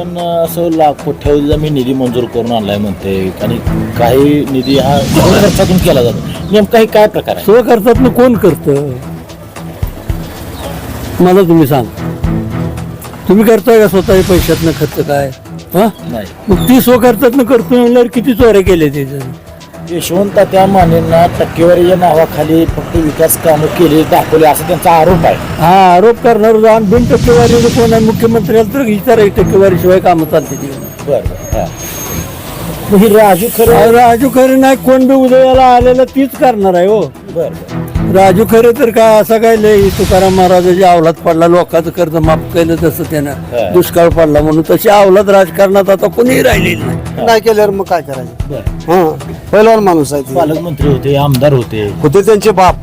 पण असं लाख कोट्यावधीचा मी निधी मंजूर करून आणलाय म्हणते. आणि काही निधी हा खर्चातून केला जातो. नेमका हे काय प्रकार आहे? स्वखर्चातनं कोण करतं? मला तुम्ही सांग. तुम्ही करताय का स्वतःच्या पैशातनं खर्च काय? हा? नाही. मग ती स्वखर्चातनं करतो म्हणल्यावर किती चोऱ्या केल्या त्याच्या यशवंत त्या मानेंना टक्केवारीच्या नावाखाली फक्त विकास कामं केली दाखवले असा त्यांचा आरोप आहे. हा आरोप करणार जाऊन बिन टक्केवारी कोण आहे? मुख्यमंत्र्याला तर विचारा टक्केवारी शिवाय कामं चालते ती. बरं हा. मग ही राजू खरं राजू खरे नाही कोण बी उदयाला आलेलं तीच करणार आहे हो. बरं. राजू खरे तर काय असं काय लय तुकाराम महाराजाच्या अवलाद पडला लोकांचं कर्ज माफ केलं तसं. त्यानं दुष्काळ पडला म्हणून तशी अवलाद राजकारणात आता कोणीही राहिलेली नाही. नाही केल्यावर मग काय करायचं? हा पहिलवान माणूस आहे ते. पालकमंत्री होते आमदार होते. होते त्यांचे बाप.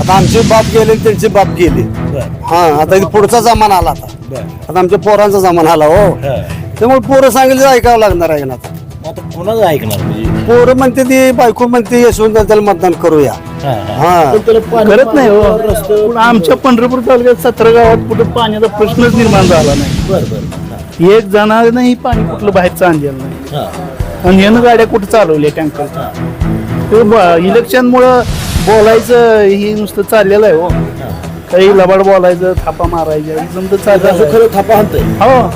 आता आमचे बाप गेले आणि त्यांचे बाप गेले. बरं. हा आता इथे पुढचा जमाना आला आता. बरं. आता आमच्या पोरांचा जमाना आला हो. हा. त्यामुळे पोरं सांगितलं ऐकावं लागणार आहे ना आता. आता कोणाचं ऐकणार म्हणजे पोरं म्हणते ती बायको म्हणते यशवंत त्याला मतदान करूया. हा, हा. हा. पण त्याला पाणी- करत नाही हो. रस्ते- पण आमच्या पंढरपूर तालुक्यात सतरा गावात कुठे पाण्याचा प्रश्नच निर्माण झाला नाही. बरं बरं. हा, एक जणांनाही पाणी कुठलं बाहेरचं आणलेलं नाही. हा. आणि यानं गाड्या कुठं चालवल्या टँकर? ते इलेक्शनमुळं बोलायचं हे नुसतं चाललेलं आहे हो. काही लबाड बोलायचं थापा मारायचं समजा चाललं खरं थापा हाणतंय? हो.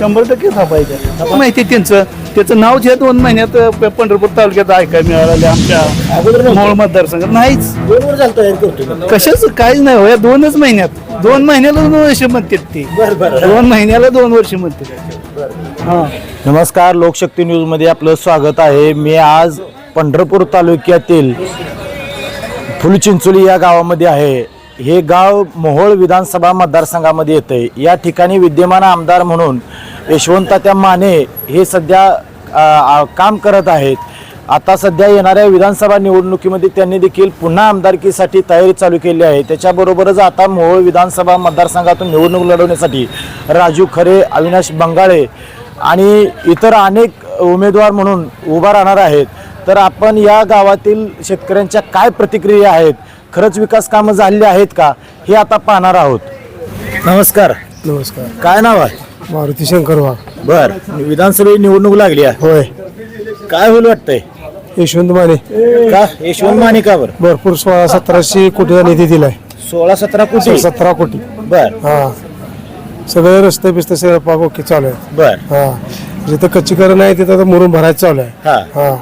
शंभर टक्के थापायचं माहिती आहे त्यांचं. त्याचं नाव जे दोन महिन्यात प- पंढरपूर तालुक्यात ऐकायला मिळालं आमच्या. मोहोळ मतदारसंघात. नाहीच. दोन वर झालं तयार करतोय मी. कशाच? काहीच नाही हो या दोनच महिन्यात. दोन महिन्याला दोन वर्ष म्हणतात ते. बरं बरं. दोन महिन्याला दोन वर्ष म्हणतात. हा. नमस्कार लोकशक्ती न्यूजमध्ये आपलं स्वागत आहे. मी आज पंढरपूर तालुक्यातील फुलचिंचोली या गावामध्ये आहे. हे गाव मोहोळ विधानसभा मतदारसंघामध्ये येते या ठिकाणी विद्यमान आमदार म्हणून यशवंतात्या माने हे सध्या काम करत आहेत. आता सध्या येणाऱ्या विधानसभा निवडणुकीमध्ये त्यांनी देखील पुन्हा आमदारकीसाठी तयारी चालू केली आहे. त्याच्याबरोबरच आता मोहोळ विधानसभा मतदारसंघातून निवडणूक लढवण्यासाठी राजू खरे अविनाश बंगाळे आणि इतर अनेक उमेदवार म्हणून उभा राहणार आहेत. तर आपण या गावातील शेतकऱ्यांच्या काय प्रतिक्रिया आहेत? खरंच विकास कामं झालेली आहेत का? हे आता पाहणार आहोत. नमस्कार. नमस्कार. काय नाव आहे? मारुती शंकर वाघ. बर विधानसभा निवडणूक लागली आहे. होय. काय होईल वाटतंय? यशवंत माने. का? यशवंत माने का बर? भरपूर सोळा सतराशे कोटीचा निधी दिलाय. सोळा सतरा कोटी? सतरा कोटी. बर. हा. सगळे रस्ते बिस्ते सगळे पाक ओके चालू आहे बर. हा. जिथं कच्चीकरण आहे तिथं आता मुरुम भरायचं चालू आहे. हा. हा.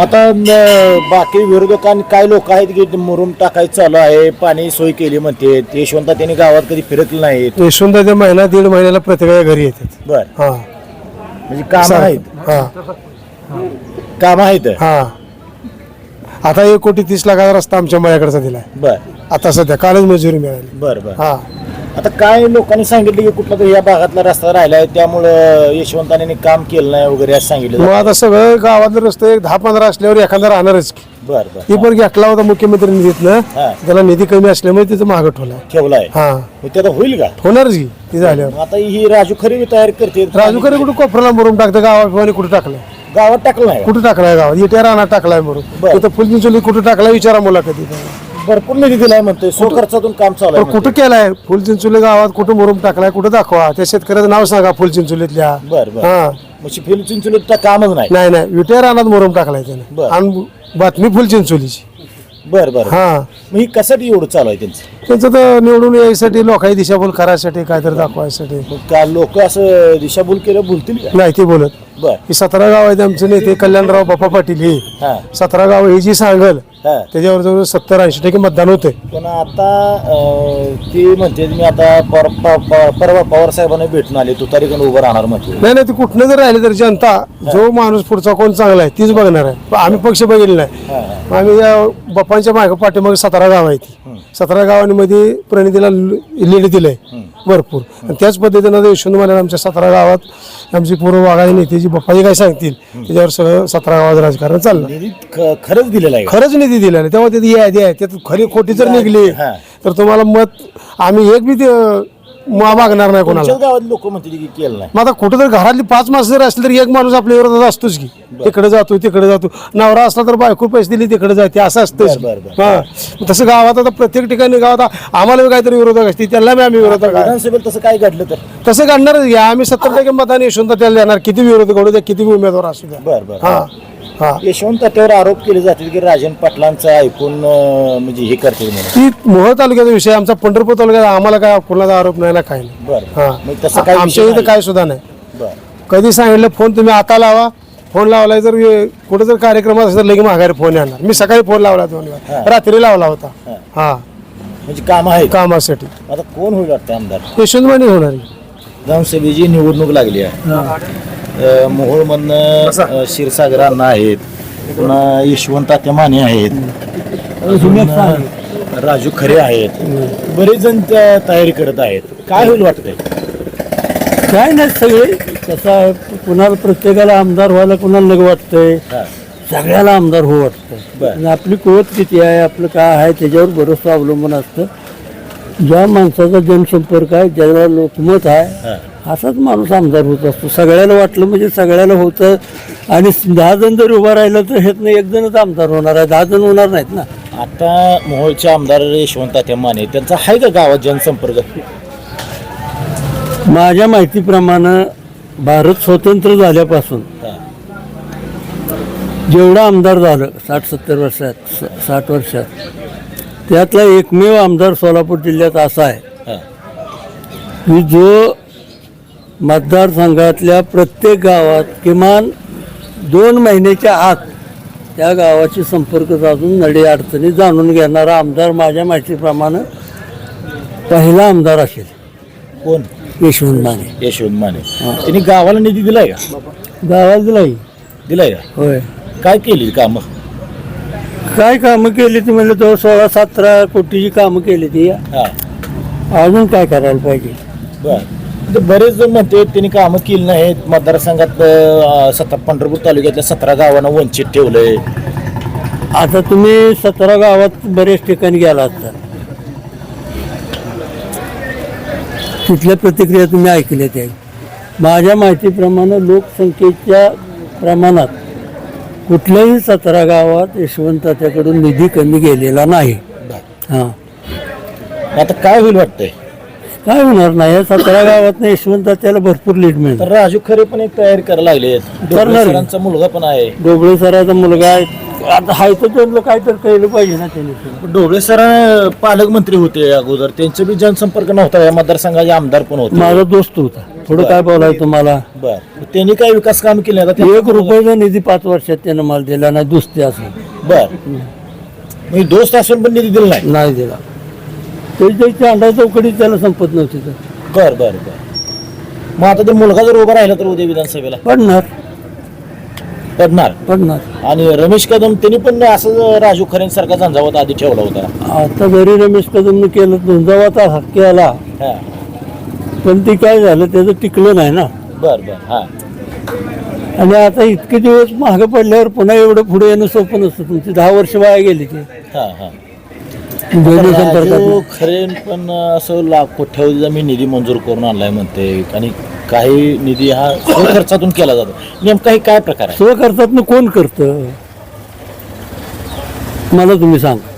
आता न- बाकी विरोधकांनी काय लोक आहेत की मुरुम टाकायचं चालू आहे पाणी सोय केली म्हणते यशवंत त्यांनी गावात कधी फिरकले नाहीत. यशवंत महिना दीड महिन्याला प्रत्येका घरी येतात. बर. हा. म्हणजे काम आहेत? हा. काम आहेत? हा. आता एक कोटी तीस लाखाचा रस्ता आमच्या माझ्याकडचा दिलाय. बर. आता सध्या कालच मजुरी मिळाली. बर बर. हा. आता काय लोकांनी सांगितलं की कुठला तरी या भागातला रस्ता राहिलाय त्यामुळं यशवंताने काम केलं नाही वगैरे असं सांगितलं. मग. आता सगळं गावातले रस्ते एक दहा पंधरा असल्यावर एखादा राहणारच की. बर बर. ती पण घेतला होता मुख्यमंत्री निधीतनं. हा. त्याला निधी कमी असल्यामुळे तिथं मागं ठेवला ठेवलाय. हा. मग ते आता होईल का? होणारच की ती झाल्यावर. मग आता ही राजू खरी बी तयार करते. राजू खरे कुठं कोपऱ्याला मरून टाकतं गावाने कुठं टाकलंय? गावात टाकलं नाही. का? कुठं टाकलाय गावात? इट्या राहणार टाकलाय मरून बरं. तिथं फुलचिंचोली कुठं टाकलाय विचारा मुलाखती भरपूर निधी दिलाय म्हणतोय. सो खर्चातून काम चालू आहे कुठं केलाय? फुलचिंचोली गावात कुठं मुरुम टाकलाय कुठं दाखवा? त्या शेतकऱ्याचं नाव सांगा फुलचिंचोलीतल्या बर बर. हा. मग चिंचोलीत तर कामच नाही. नाही नाही. विट्या रानात मुरुम टाकलाय त्यानं. बरं. आणि बातमी फुलचिंचोलीची बर बर. हा. मग ही कशासाठी एवढं चालू आहे त्यांचं? त्यांचं तर निवडून यायसाठी लोकांची दिशाभूल करायसाठी काहीतरी दाखवायसाठी. मग का लोक असं दिशाभूल केलं बोलतील का? नाही ते बोलत. बर. ही सतरा गाव आहेत आमचे नेते कल्याणराव बाप्पा पाटील हे. हा. सतरा गाव ही जी सांगल हा. त्याच्यावर जवळ सत्तर ऐंशी टक्के मतदान होते पण आता अं, ती म्हणते मी आता पर- प- प- परवा पवार साहेबांना भेटून आले तुतारीकडे उभं राहणार म्हणते. नाही नाही ते कुठनं जर राहिले तर जनता जो माणूस पुढचा कोण चांगला आहे तीच बघणार आहे. पण आम्ही पक्ष बघितले नाही. आम्ही या बाप्पांच्या मागे पाठीमागे सतरा गाव आहेत. सतरा गावांमध्ये प्रणितीला लीड दिलंय भरपूर. आणि त्याच पद्धतीनं यशवंत मला आमच्या सतरा गावात आमची पूर्व वाघाळी नेते जी बाप्पाजी काय सांगतील त्याच्यावर सगळं सतरा गावात राजकारण चाललं. खरंच दिलेला आहे? खरंच निधी दिला नाही तेव्हा त्याची यादी आहे त्यात खरी खोटी जर निघली. तर तुम्हाला मत आम्ही एक बी मा- मागणार नाही कोणाला. तुमच्याच गावात लोक म्हणते की केलं नाही. मग आता कुठं तर घरातली पाच माणसं जर असली तरी एक माणूस आपल्या विरोधात असतोच की. इकडे जातो तिकडे जातो नवरा असला तर बायको पैसे दिली तिकडे जाते. असं असतंच बरं, बरं, हा. तसं गावात आता प्रत्येक ठिकाणी गावात आ- आम्हाला बी काहीतरी विरोधक असते त्यांना बी आम्ही विरोधक आहे. विधानसभेत तसं काय घडलं तर? तसं काढणारच घ्या आम्ही सत्तर टक्के मताने यशवंत त्याला देणार किती विरोधक घडू द्या किती उमेदवार असू द्या. बर बर. हा. हा. यशवंत त्यावर आरोप केले जातील की राजन पाटलांचं ऐकून अं, म्हणजे हे करतील म्हणून. ती मोहोळ तालुक्याचा विषय आमचा पंढरपूर तालुक्यात आम्हाला काय कोणाचा आरोप नाही ना काय नाही. बर. हा. मग तसं काय आमच्या इथं काय सुद्धा नाही. बर. कधी सांगितलं फोन तुम्ही आता लावा. फोन लावलाय जर हे कुठं जर कार्यक्रम असेल तर लगे माघारी फोन येणार. मी सकाळी फोन लावला दोन वेळा. रात्री लावला होता. हा. म्हणजे काम आहे. कामासाठी. आता कोण होईल वाटतं आमदार? यशवंत माने होणार विधानसभेची निवडणूक लागली आहे. मोहोळमधनं क्षीरसागर अण्णा आहेत. पुन्हा यशवंत आत्या माने आहेत पुन्हा राजू खरे आहेत. बरेच जण त्या तयारी करत आहेत. काय होईल वाटतंय? काय नाही सगळे. कसं आहे कुणाला प्रत्येकाला आमदार व्हायला कुणाला लग वाटतंय. हा. सगळ्याला आमदार हो वाटतंय. बर. आणि आपली कुवत किती आहे आपलं काय आहे त्याच्यावर बरंचसं अवलंबून असतं. ज्या माणसाचा जनसंपर्क आहे ज्याला लोकमत आहे हा. असाच माणूस आमदार होत असतो. सगळ्याला वाटलं म्हणजे सगळ्याला होतं. आणि दहा जण जर उभा राहिलं तर हेत नाही एक जणच आमदार होणार आहे. दहा जण होणार नाहीत ना. आता मोहोळचे आमदार यशवंत माने त्यांचा आहे का गावात जनसंपर्क? माझ्या माहितीप्रमाणे भारत स्वतंत्र झाल्यापासून. जेवढं आमदार झालं साठ सत्तर वर्षात साठ वर्षात त्यातला एकमेव आमदार सोलापूर जिल्ह्यात असा आहे. की जो मतदारसंघातल्या प्रत्येक गावात किमान दोन महिन्याच्या आत त्या गावाची संपर्क साधून नडी अडचणी जाणून घेणारा आमदार माझ्या माहितीप्रमाणे पहिला आमदार असेल. कोण? यशवंत माने. यशवंत माने. त्यांनी गावाला निधी दिलाय का? गावाला दिलाही दिलाय का? होय. काय केली कामं? काय कामं केली ती म्हणलं तो सोळा सतरा कोटीची कामं केली ती. हा. अजून काय करायला पाहिजे? बर. बरेच जण म्हणते त्यांनी कामं केली नाहीत. मतदारसंघात अं, सतरा पंढरपूर तालुक्यातल्या सतरा गावांना वंचित ठेवलंय. आता तुम्ही सतरा गावात बरेच ठिकाणी गेला असता तिथल्या प्रतिक्रिया तुम्ही ऐकल्या त्या. माझ्या माहितीप्रमाणे लोकसंख्येच्या प्रमाणात कुठल्याही सतरा गावात यशवंत त्याकडून निधी कमी गेलेला नाही. हां. आता काय होईल वाटतंय? काय होणार नाही? सतरा गावात यशवंत त्याला भरपूर लीड मिळणार तर राजू खरे पण एक तयारी करायला लागले करणार. सरांचा मुलगा पण आहे. डोबळे सराचा मुलगा आहे. आता हाय तर त्यांना काय तर केलं पाहिजे ना त्यांनी. ढोबळे सर पालकमंत्री होते अगोदर. त्यांचे बी जनसंपर्क नव्हता. या मतदारसंघाचे आमदार पण होते. माझा दोस्त होता. थोडं काय बोलायचं तुम्हाला? बर. त्यांनी काय विकास काम केले? आता ते- एक रुपयाचा निधी पाच वर्षात त्यानं मला दिला नाही दुसते असं. बर. मी दोस्त असून पण निधी दिला नाही? नाही दिला. त्याच्या अंडा चौकडी त्याला संपत नव्हती तर. बर बर बर. मग आता ते मुलगा जर उभा राहिला तर उद्या विधानसभेला? पडणार. पडणार? पडणार. आणि रमेश कदम त्यांनी पण असं राजू खरेंसारखा झंझावत आधी ठेवला होता. आता जरी रमेश कदमने केलं झुंजावाचा हक्क आला हा. पण ते काय झालं त्याचं टिकलं नाही ना. बर बर हा. आणि आता इतके दिवस महाग पडल्यावर पुन्हा एवढं पुढे येणं सोपं नसतं. तुमची दहा वर्ष वाया गेली ते हा हा. राजू खरे पण असं लाख कोट्यावधीचा मी निधी मंजूर करून आणलाय म्हणते आणि काही निधी हा खर्चातून केला जातो. नेमका हे काय प्रकार आहे? स्वखर्चातनं कोण करतं? मला तुम्ही सांगा.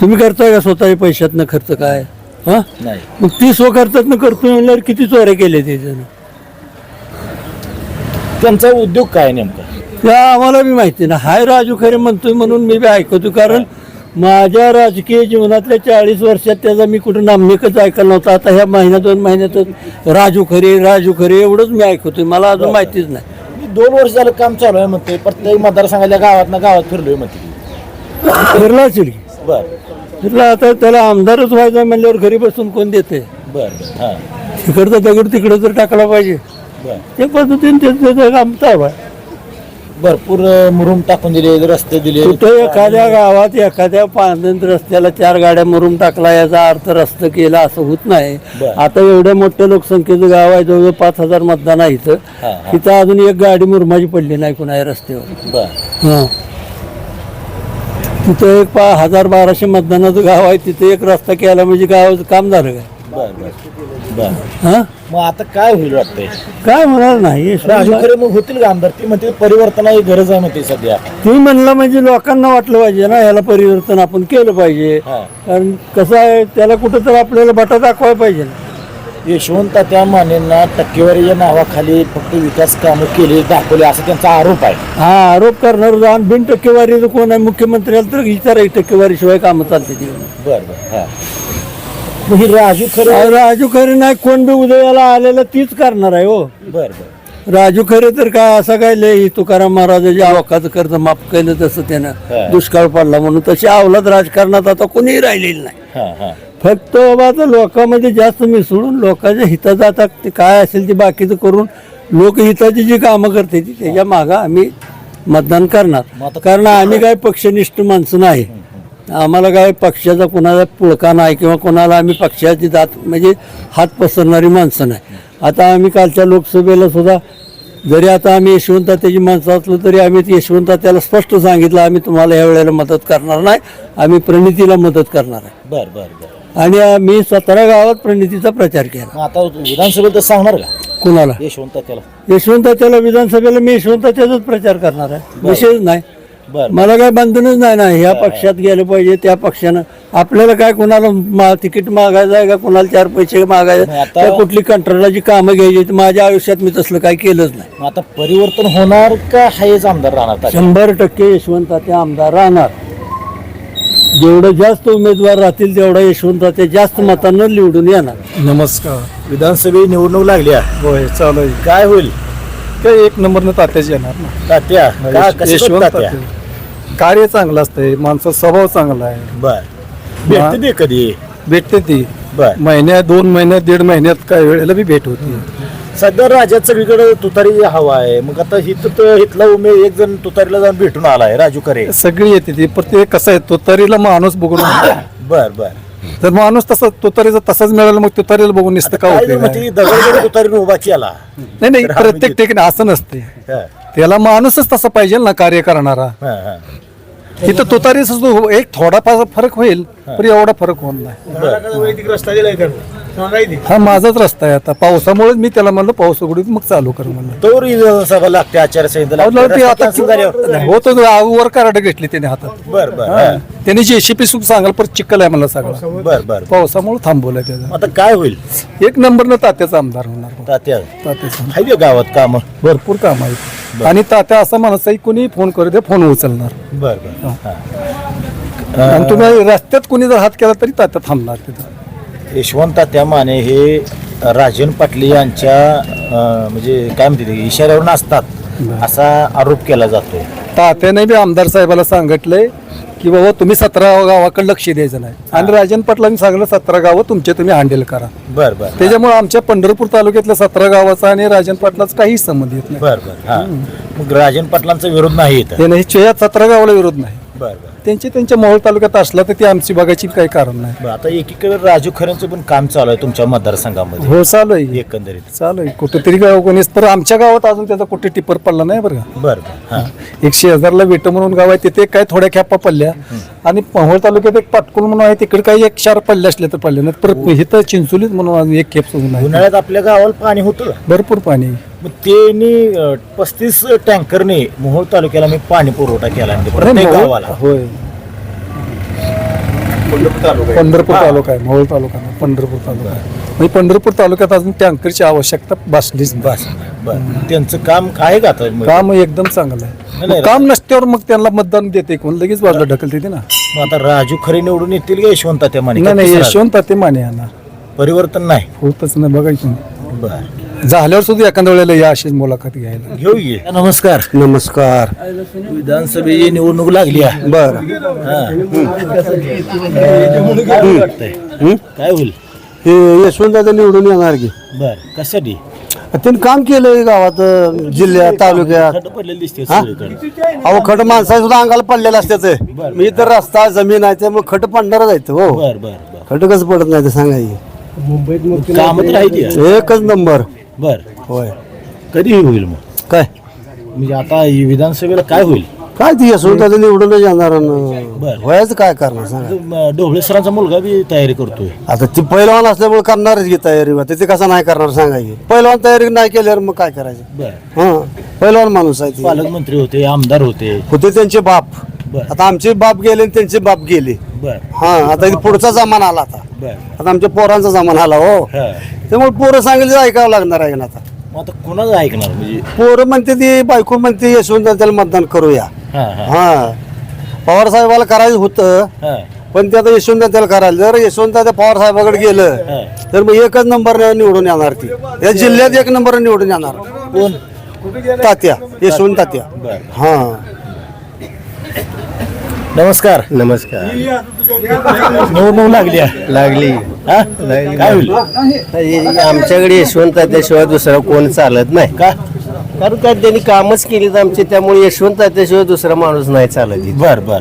तुम्ही करताय का स्वतःच्या पैशातनं खर्च काय? हा? नाही. मग ती स्वखर्चातनं करतोय म्हणल्यावर किती चोऱ्या केल्या त्याच्यानं त्यांचा उद्योग काय नेमका? त्या आम्हाला बी माहिती ना हाय राजू खरे म्हणतोय म्हणून मी बी ऐकतो कारण माझ्या राजकीय जीवनातल्या चाळीस वर्षात त्याचा मी कुठं नामनेकच ऐकलं नव्हतं. आता ह्या महिन्या दोन महिन्यातच राजू खरे राजू खरे एवढंच मी ऐकतोय. मला अजून माहितीच नाही. मी दोन वर्ष झालं काम चालू आहे म्हणते प्रत्येक मतदारसंघाच्या गावात ना गावात फिरलोय म्हणते फिरला असेल की. बर. फिरला आता त्याला आमदारच व्हायचा म्हणल्यावर घरी बसून कोण देते बर हा. तिकडचा दगड तिकडं तर टाकला पाहिजे. बर. त्या पद्धतीने त्याचं त्याचं काम चालू आहे. भरपूर मुरुम टाकून दिले रस्ते दिले. कुठं एखाद्या गावात एखाद्या पांढर रस्त्याला चार गाड्या मरून टाकला याचा अर्थ रस्ता केला असं होत नाही. आता एवढ्या मोठ्या लोकसंख्येचं गाव आहे जवळजवळ पाच हजार मतदान आहे इथं. तिथं अजून एक गाडी मुरमाची पडली नाही कुणा या रस्त्यावर हां. तिथं एक पा हजार बाराशे मतदानाचं गाव आहे तिथे एक रस्ता केला म्हणजे गावाचं काम झालं काय? हा? मग आता काय होईल वाटतंय? काय होणार नाही. राजू खरे मग होतील का आमदार? ती म्हणते परिवर्तनाची गरज आहे म्हणते सध्या. तुम्ही म्हणलं म्हणजे लोकांना वाटलं पाहिजे ना याला परिवर्तन आपण केलं पाहिजे. हा. कारण कसं आहे त्याला कुठं तर आपल्याला बटा दाखवायला पाहिजे. ना यशवंत त्या मानेंना टक्केवारीच्या नावाखाली फक्त विकास कामं केली दाखवले असा त्यांचा आरोप आहे. हा आरोप करणार जाऊन बिन टक्केवारीचं कोण आहे? मुख्यमंत्र्याला तर विचार टक्केवारी शिवाय कामं चालते ती. बर बर हा. मग ही राजू खरे राजू खरे नाही कोण बी उदयाला आलेलं तीच करणार आहे हो. बर बर. राजू खरे तर काय असं काय लय तुकाराम महाराजाच्या अवकाचं कर्ज माफ केलं तसं हा. त्यानं दुष्काळ पडला म्हणून तशी अवलाद राजकारणात आता कोणीही राहिलेली नाही. हा हा. फक्त बाबा आता लोकांमध्ये जास्त मिसळून लोकांच्या हिताचं आता ते काय असेल ते बाकीचं करून लोकहिताची जी कामं करते ती त्याच्या मागं आम्ही मतदान मग करणार आता- कारण आम्ही काय पक्षनिष्ठ माणसं नाही. आम्हाला काय पक्षाचा कोणाला पुळका नाही किंवा कोणाला आम्ही पक्षाची जात म्हणजे हात पसरणारी माणसं नाही. आता आम्ही कालच्या लोकसभेला सुद्धा जरी आता आम्ही यशवंत त्याची माणसं असलो तरी आम्ही ते यशवंत त्याला स्पष्ट सांगितलं आम्ही तुम्हाला या वेळेला मदत करणार नाही आम्ही प्रणितीला मदत करणार आहे. बर बर बर. आणि मी सतरा गावात प्रणितीचा प्रचार केला. आता विधानसभेत सांगणार का? कुणाला? यशवंत त्याला यशवंत त्याला विधानसभेला मी यशवंत त्याचाच प्रचार करणार आहे. विषयच नाही. मला काय बंधनच नाही ना ह्या पक्षात गेलं पाहिजे त्या पक्षानं. आपल्याला काय कोणाला मा- तिकीट मागायचं आहे का? कोणाला चार पैसे मागायचे कुठली कंट्रोलाची कामं घ्यायची. माझ्या आयुष्यात मी तसलं काही केलंच नाही. आता परिवर्तन होणार का हाच आमदार राहणार? शंभर टक्के यशवंत ते आमदार राहणार. जेवढं जास्त उमेदवार राहतील तेवढा यशवंत ते जास्त मतांना निवडून येणार. नमस्कार. विधानसभेची निवडणूक लागली आहे. होय चालू आहे. काय होईल? काय एक नंबरनं तात्याच येणार ना? तात्या यशवंत तात्या. कार्य चांगलं असतंय माणसाचा स्वभाव चांगला आहे. बर. भेटते ते कधी? भेटते ती. बर. महिन्यात दोन महिन्यात दीड महिन्यात काही वेळेला बी भेट होती. सध्या राज्यात सगळीकडे तुतारी हवा आहे. मग आता हित तर इथला उमेद एक जण तुतारीला जाऊन भेटून आलाय राजू खरे. सगळी येते ती. प्रत्येक कसं आहे तुतारीला माणूस बघून बर बर. जर माणूस तसा तुतारीचा तसाच मिळाला मग तुतारीला बघून नुसतं का काय उपयोग मग आहे? ती दगड तुतारीने उभा केला. नाही नाही तर प्रत्येक ठिकाणी असं नसते हा, त्याला माणूसच तसा पाहिजे ना कार्य करणारा. हा, हा. इथं तुतारीच एक थोडाफार फरक होईल पण एवढा फरक होत नाही. हा माझाच रस्ता आहे आता. पावसामुळेच मी त्याला म्हणलं पाऊस उघडून मग चालू कर म्हणलं. तोवर विधानसभा लागते आचारसंहिता लागते. अहो, ते रस्ता आता cancel झाल्यावर. होत वर कार्ड घेतली त्याने हातात. बर बर. हा. त्याने जेसीपी सुख सांगाल पर चिक्कल आहे मला सगळं. बर बर. पावसामुळे थांबवलंय त्याचं आता काय होईल? एक नंबरनं तात्याचा आमदार होणार तात्या. तात्याचा का गावात काम. भरपूर काम आहेत. आणि तात्या असं म्हणत आहे कोणी फोन करू दे फोन उचलणार. बर बर. हा. आणि तुम्ही रस्त्यात कोणी जर हात केला तरी तात्या थांबणार तिथं. यशवंत तात्या माने हे राजन पाटले यांच्या अं, म्हणजे काय म्हणते ते, इशाऱ्यावर असतात असा आरोप केला जातो. तात्याने बी आमदार साहेबाला सांगितलंय की बाबा तुम्ही सतरा गावाकडे लक्ष द्यायचं नाही. आणि राजन पाटलांनी सांगितलं सतरा गावं तुमचे तुम्ही हँडल करा. बर बर. त्याच्यामुळे आमच्या पंढरपूर तालुक्यातल्या सतरा गावाचा आणि राजन पाटलाचा काही संबंध येत नाही. बर बर. हा. मग राजन पाटलांचा विरोध नाही इथं. या सतरा गावाला विरोध नाही. बर बर. त्यांचे त्यांच्या मोहोळ तालुक्यात असला तर ती आमची बघायची काही कारण नाही. बरं, आता एकीकडे राजू खऱ्यांचं पण काम चालू आहे तुमच्या मतदारसंघामध्ये. हो चालू आहे. एकंदरीत. चालू आहे. कुठेतरी गाव कोणीच तर आमच्या गावात अजून त्याचा कुठे टिपर पडला नाही बरं का. बर बर. हा. एक शेजारला वेट म्हणून गाव आहे तिथे काय थोड्या खेपा पडल्या. आणि मोहोळ तालुक्यात एक पाटकुल म्हणून आहे तिकडे काही एक चार पडले असले तर पडले नाही. परत इथं चिंचोलीत म्हणून अजून एक खेप सोडून आहे. उन्हाळ्यात आपल्या गावाला पाणी होतं? भरपूर पाणी. आहे. मग त्यांनी पस्तीस टँकरने मोहोळ तालुक्याला मी पाणी पुरवठा केला म्हणजे प्रत्येक गावाला. होय. पंढरपूर तालुका आहे. मोहोळ तालुका नाही, पंढरपूर तालुका आहे. म्हणजे पंढरपूर तालुक्यात अजून टँकरची आवश्यकता भासलीच बर. त्यांचं काम आहे का आता? काम एकदम चांगलं आहे. काम नसल्यावर मग त्यांना मतदान देते कोण? लगेच बाजूला ढकलते ते ना. मग आता राजू खरे निवडून येतील का यशवंत त्या माने? नाही नाही यशवंत ते माने येणार परिवर्तन नाही. होतच नाही बघायचं. बर. झाल्यावर सुद्धा एखाद्या वेळेला या अशीच मुलाखत घ्यायला. घेऊ ये नमस्कार. नमस्कार. विधानसभेची निवडणूक लागली आहे. बर. काय वाटतंय? काय होईल? हे यशवंतदादा निवडून येणार की? बर. कशासाठी? त्यांनी काम केलंय गावात जिल्ह्यात तालुक्यात. खड्ड पडलेली दिसते सगळीकडे. अहो खट माणसा सुद्धा अंगाला पडलेलं असत्याच मी तर रस्ता जमीन आहे त्यामुळे खट पडणारच आहेत हो. बर बर बर. खट कसं पडत नाही ते सांगायची काम तर आहे. एकच नंबर. बर. होय. कधी होईल मग? काय? म्हणजे आता ही विधानसभेला काय होईल? काय ती असून त्याचं निवडूनच येणार बरं. न. व्हायचं काय करणार सांगा. ढोबळे सरांचा मुलगा बी तयारी करतोय. आता ती पहिलवान असल्यामुळे करणारच की तयारी आता ते कसं नाही करणार सांगा की. पहिलवान तयारी नाही केल्यावर मग काय करायचं? बर. हा पहिलवान माणूस आहे ती. पालकमंत्री होते आमदार होते. होते त्यांचे बाप. बरं. आता आमचे बाप गेले आणि त्यांचे बाप गेले. बर. हा आता इथे पुढचा जमाना आला आता. बर. आता आमच्या पोरांचा जमाना आला हो. हा. त्यामुळे पोरं सांगितलं ऐकावं लागणार आहे ना आता. मग आता कोणाचं ऐकणार? म्हणजे पोरं म्हणते ती बायको म्हणते यशवंत त्याला मतदान करूया. हा हा. हा. पवार साहेबाला करायचं होतं हा. पण ते आता यशवंत त्याला करायला जर यशवंत त्या पवार साहेबाकडे गेलं. तर मग एकच नंबर निवडून येणार ती. या जिल्ह्यात एक नंबर निवडून येणार. कोण? तात्या यशवंत तात्या. बर. हा. नमस्कार. नमस्कार. निवडणूक लागली आहे. लागली. हा? काय होईल? आमच्याकडे यशवंत त्याशिवाय दुसरा कोण चालत नाही. का? कारण काय त्यांनी कामच केली आमचे त्यामुळे यशवंत त्याशिवाय दुसरा माणूस नाही चालत इथे. बर बर.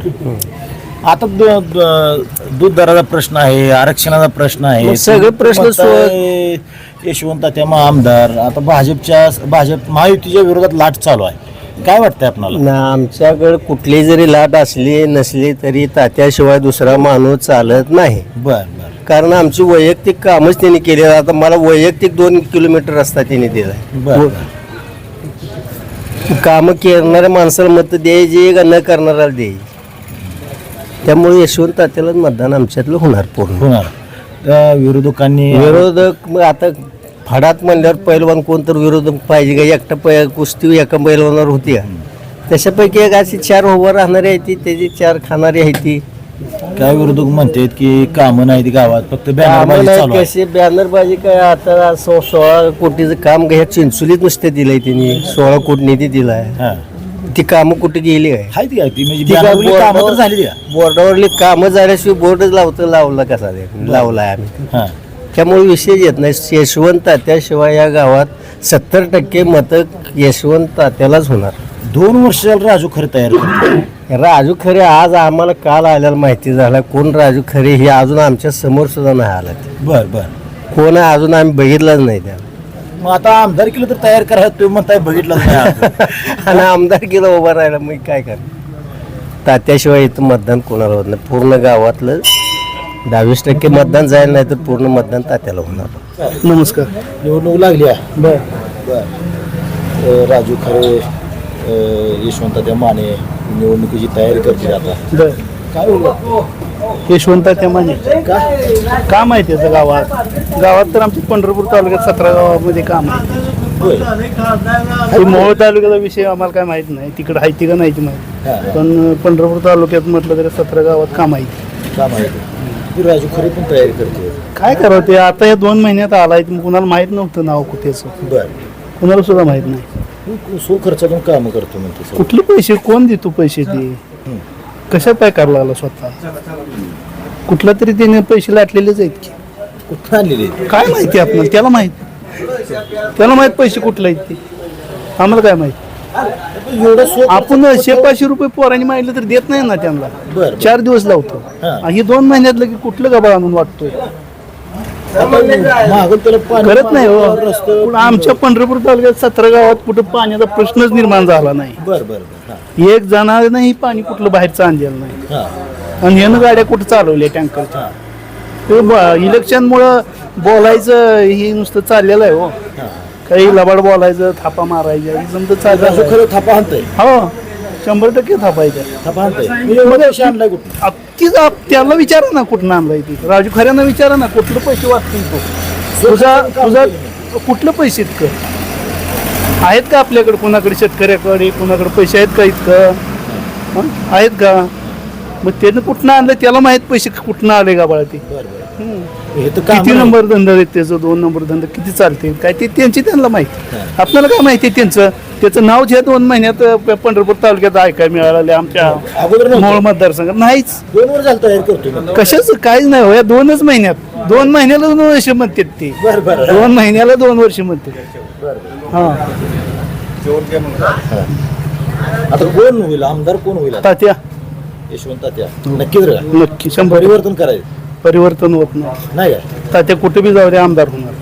आता दु- द- दूध दराचा प्रश्न आहे आरक्षणाचा प्रश्न आहे. मग सगळे प्रश्न यशवंत त्या आमदार. आता भाजपच्या भाजप महायुतीच्या विरोधात लाट चालू आहे. काय वाटतंय आपणाला? ना आमच्याकडे कुठली जरी लाट असली नसली तरी तात्याशिवाय दुसरा माणूस चालत नाही. बर बर. कारण आमची वैयक्तिक कामच त्यांनी केली आता मला वैयक्तिक दोन किलोमीटर रस्ता त्यांनी दिलाय. बर कामं करणाऱ्या माणसाला मत द्यायची का न करणाऱ्याला द्यायची? त्यामुळे यशवंत तात्यालाच मतदान आमच्यातलं होणार पूर्ण. होणार. विरोधकांनी विरोधक मग आता फडात म्हणल्यावर पैलवान कोण तर विरोधक पाहिजे का? एकटा पै कुस्ती एका पैलवानावर होती का? तशापैकी एक अशी चार उभं राहणारी आहे ती त्याची चार खाणारी आहे ती. काय विरोधक म्हणतात की कामं नाहीत गावात फक्त बॅनरबाजी चालू आहे. कशी? बॅनरबाजी काय? आता सो सोळा कोटीचं काम ह्या चिंचोलीत नुसते दिलंय त्यांनी सोळा कोटी निधी दिलाय. हा. ती कामं कुठे गेली काय? ती? म्हणजे ती काय बॅनरवरली कामं तर बोर्डावर- झाली का? बोर्डावरली कामं झाल्याशिवाय बोर्डच लावतं लावला कसा ते? लावलाय आम्ही. हा. त्यामुळे विषय येत नाही. यशवंत तात्याशिवाय या गावात सत्तर टक्के मतं यशवंत तात्यालाच होणार. दोन वर्ष झालं राजू खरे तयार राजू खरे आज आम्हाला काल आल्याला माहिती झाला. कोण राजू खरे हे अजून आमच्यासमोर सुद्धा नाही आलं ते. बर बर. कोण आहे अजून आम्ही बघितलंच नाही त्याला मग आता आमदार केलं तर तयार करा तुम्ही म्हणताय बघितलं नाही. आणि आमदार गेला उभा राहिला मग काय करणार? तात्याशिवाय इथं मतदान कोणाला होत नाही. पूर्ण गावातलं दहावीस टक्के मतदान जायला नाही तर पूर्ण मतदान तात्याला होणार. नमस्कार. निवडणूक लागली आहे. बर. बर राजू खरे अ, यशवंत माने निवडणुकीची तयारी करतील आता. बर. काय होईल यशवंत त्या माने. काम आहे त्याचं गावात? गावात तर आमच्या पंढरपूर तालुक्यात सतरा गावामध्ये काम आहे. होय. ते मोहोळ तालुक्याचा विषय आम्हाला काय माहीत नाही. तिकडे आहे ती का नाही ती माहिती. हा, हा. पण पंढरपूर तालुक्यात म्हटलं तरी सतरा गावात काम आहे. काम आहे. ती राजू खरे पण तयारी करते. काय करावं ते? आता या दोन महिन्यात आलाय मग कुणाला माहीत नव्हतं नाव कुठेचं. बर. कुणाला सुद्धा माहीत नाही. सो खर्चातून काम करतो म्हणते सर. कुठले पैसे? कोण देतो पैसे ते? कशा पाय करायला लागला स्वतः? कुठला तरी त्याने पैसे लाटलेलेच आहेत की. कुठं आणलेली आहे? काय माहिती आपल्याला त्याला माहीत. त्याला माहीत पैसे कुठले आहेत ते? आम्हाला काय माहीत? आपण शे पाचशे रुपये पोरांनी मागितलं तर देत नाही ना त्यांना. चार दिवस लावतो. हा. हे दोन महिन्यातलं की कुठलं गबाळ आणून वाटतोय? करत नाही हो. पण आमच्या पंढरपूर तालुक्यात सतरा गावात कुठं पाण्याचा प्रश्नच निर्माण झाला नाही. हा. एक जाणार नाही पाणी कुठलं बाहेरचं आणलेलं नाही. आणि ह्यानं गाड्या कुठं चालवल्या टँकरच्या ते ब- इलेक्शनमुळं बोलायचं हे नुसतं चाललेलं आहे हो. काही लबाड बोलायचं थापा मारायच्या हे समजा राजू चाललं खरे थापा आणतंय. हो शंभर टक्के थापायच्या थापा आणतंय. मी एवढं पैसे आणलाय कुठं त्याला विचारा ना कुठनं आणलाय ती. राजू खऱ्यांना विचारा ना कुठलं पैसे वाचतील तो. तुझा तुझा कुठलं पैसे इतकं? आहेत का आपल्याकडे? कोणाकडे शेतकऱ्याकडे कोणाकडे पैसे आहेत का इतकं? हं? आहेत का? मग त्यानं कुठनं आणलं? त्याला माहीत पैसे कुठनं आले का बाळा ते? हं. तर काम किती नंबर धंदा आहेत त्याचं? दोन नंबर धंदा किती चालते काय ते त्यांची त्यांना माहिती. आपल्याला काय माहिती आहे त्यांचं? त्याचं नाव जे दोन महिन्यात प- पंढरपूर तालुक्यात ऐकायला मिळालं आमच्या अगोदर नव्हतं. मोहोळ मतदारसंघात नाहीच. दोन वर झालं तयार करतोय मी. कशाच? काहीच नाही हो या दोनच महिन्यात. दोन महिन्याला दोन वर्ष म्हणतात ते. बर बर. दोन महिन्याला दोन वर्ष म्हणतात. हा. आता कोण होईल? आमदार कोण होईल आता? तात्या. यशवंत तात्या नक्कीच रे नक्की शंभर परिवर्तन करायचं परिवर्तन होत नाही. तात्या कुठे बी जाऊ दे आमदार होणार.